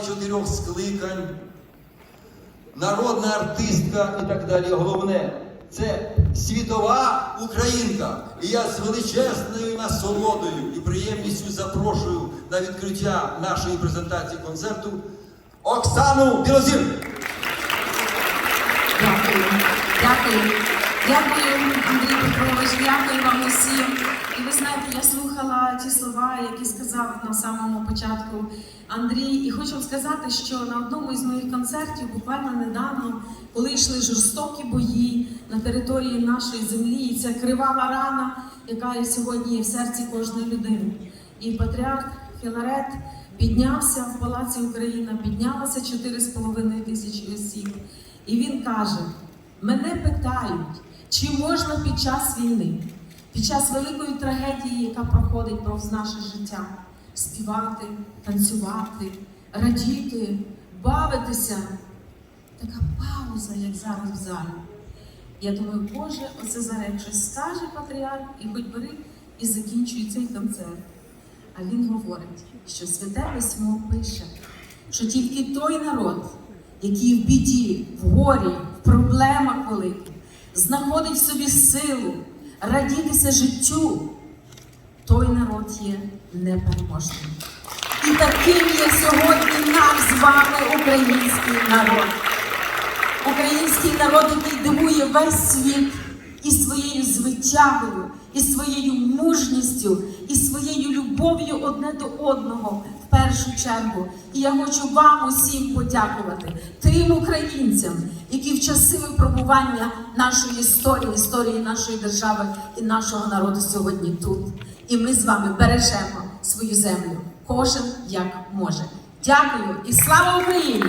чотирьох скликань, народна артистка і так далі. Головне, це світова українка. І я з величезною насолодою і приємністю запрошую на відкриття нашої презентації концерту Оксану Білозір. Дякую. Дякую. Дякую, Андрій Петрович, дякую вам усім. І ви знаєте, я слухала ті слова, які сказав на самому початку Андрій. І хочу сказати, що на одному із моїх концертів, буквально недавно, коли йшли жорстокі бої на території нашої землі, і ця кривава рана, яка є сьогодні в серці кожної людини. І патріарх Філарет піднявся в Палаці Україна, піднялося 4,5 тисячі осіб. І він каже: мене питають, чи можна під час війни, під час великої трагедії, яка проходить повз наше життя, співати, танцювати, радіти, бавитися. Така пауза, як зараз в залі. Я думаю, Боже, оце зараз щось скаже патріарх, і хоч бери і закінчуй цей концерт. А він говорить, що святе письмо пише, що тільки той народ, який в біді, в горі, в проблемах великих, знаходить в собі силу радітися життю, той народ є непереможним. І таким є сьогодні наш з вами український народ. Український народ, який дивує весь світ і своєю звитягою, і своєю мужністю, і своєю любов'ю одне до одного першу чергу. І я хочу вам усім подякувати, тим українцям, які в часи випробування нашої історії, історії нашої держави і нашого народу сьогодні тут. І ми з вами бережемо свою землю, кожен як може. Дякую і слава Україні!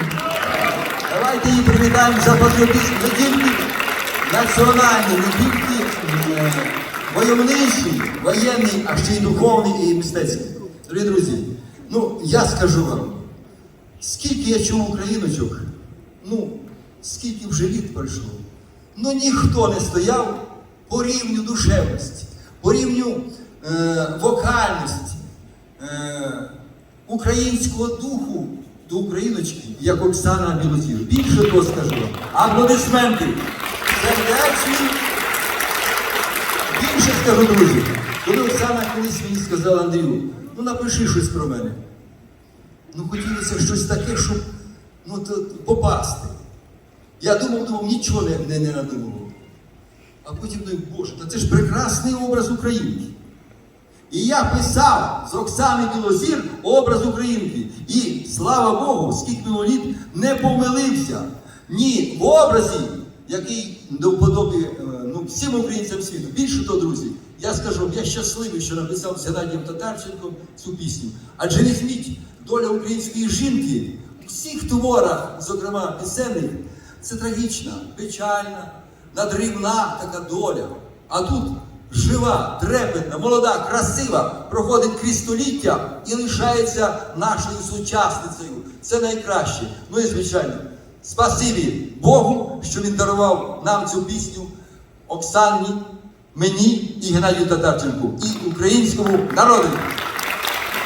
Давайте її привітаємо за патріотизм не тільки національний, не тільки е, войовничий, воєнний, а ще й духовний і мистецький. Дорогі друзі, ну я скажу вам, скільки я чув україночок, ну скільки вже літ пройшло, ну ніхто не стояв по рівню душевності, по рівню е, вокальності. Е, українського духу до україночки, як Оксана Білозір. Більше того скажу. вам. Аплодисменти. Сердечні. Більше скажу, друзі. Коли Оксана колись мені сказала Андрію, ну напиши щось про мене. Ну хотілося щось таке, щоб ну, то, попасти. Я думав, думав, нічого не, не, не надумав. А потім думаю, Боже, та це ж прекрасний образ українки. І я писав з Оксани Білозір образ Українки. І слава Богу, скільки було літ не помилився ні в образі, який до е, ну, всім українцям світу. Більше того, друзі, я скажу, я щасливий, що написав з Геннадієм Татарченком цю пісню. Адже візьміть доля української жінки у всіх творах, зокрема пісенних, це трагічна, печальна, надривна така доля. А тут жива, трепетна, молода, красива, проходить крізь століття і лишається нашою сучасницею. Це найкраще. Ну і звичайно, спасибі Богу, що він дарував нам цю пісню Оксані, мені і Геннадію Татарченку, і українському народу.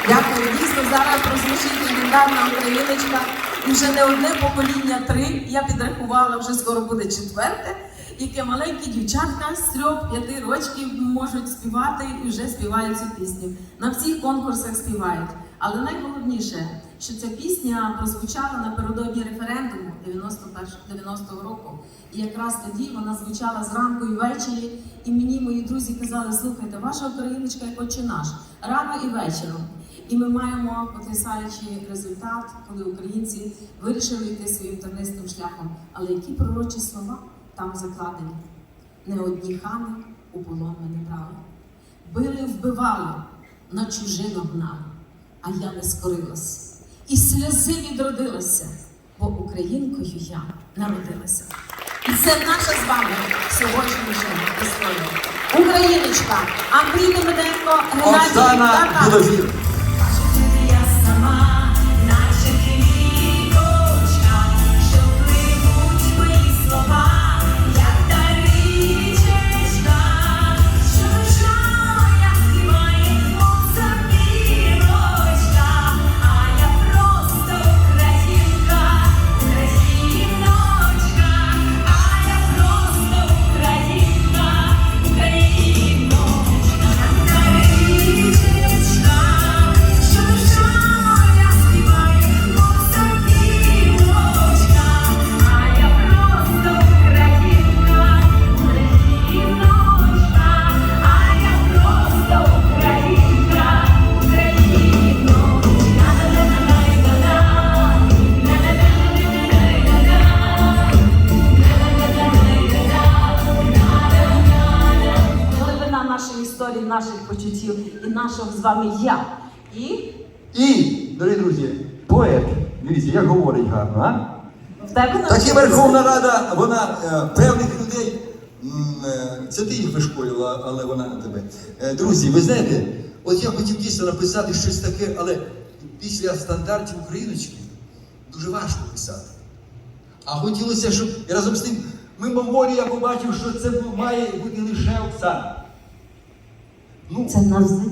Дякую. Дійсно, зараз прозвучить легендарна україночка. І вже не одне покоління три. Я підрахувала, вже скоро буде четверте. Яке маленькі дівчатка з трьох-п'яти років можуть співати і вже співають цю пісню. На всіх конкурсах співають. Але найголовніше, що ця пісня прозвучала напередодні референдуму 91 90-го року. І якраз тоді вона звучала зранку і ввечері. І мені мої друзі казали: слухайте, ваша україночка як отче наш, рано і вечором. І ми маємо потрясаючий результат, коли українці вирішили йти своїм тернистим шляхом. Але які пророчі слова там закладені? Не одні хани у полон мене брали. Били, вбивали, на чужину гнали, а я не скорилась. І сльози відродилися, бо українкою я народилася. І це наша з вами сьогоднішня історія. Україночка, Андрій Немеденко, Геннадій Оксана нашого з вами я. І І, дорогі друзі, поет, дивіться, як говорить гарно, а? в тебе Так і. Верховна Рада, вона е, певних людей, м, е, це ти їх вишколювала, але вона не тебе. Е, друзі, ви знаєте, от я хотів дійсно написати щось таке, але після стандартів україночки дуже важко писати. А хотілося, щоб і разом з тим, мимоволі я побачив, що це має бути лише Оксана. Ну, Це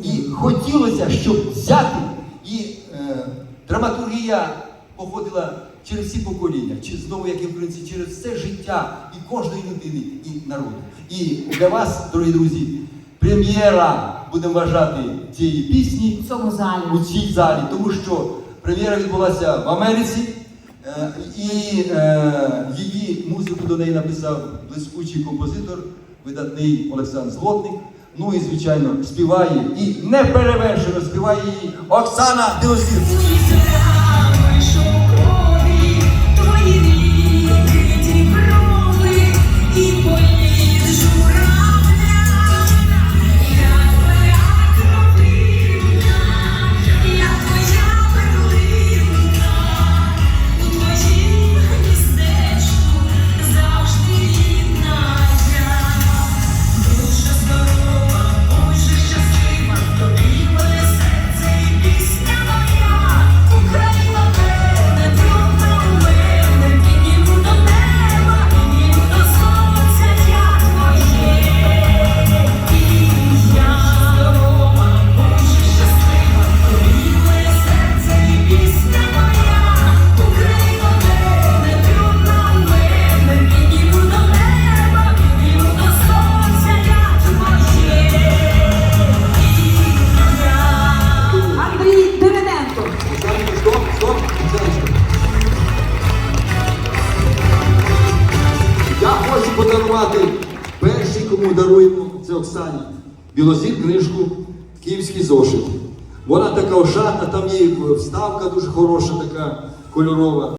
і хотілося, щоб взяти, і е, драматургія походила через всі покоління, чи знову, як і українці, через все життя і кожної людини, і народу. І для вас, дорогі друзі, прем'єра будемо вважати цієї пісні В цьому залі. у цій залі, тому що прем'єра відбулася в Америці, е, і е, її музику до неї написав блискучий композитор, видатний Олександр Злотник. Ну і, звичайно, співає і неперевершено співає її Оксана Білозір. Подарувати перший, кому даруємо, це Оксані. Білозір книжку Київський зошит. Вона така ошатна, там є вставка дуже хороша, така кольорова.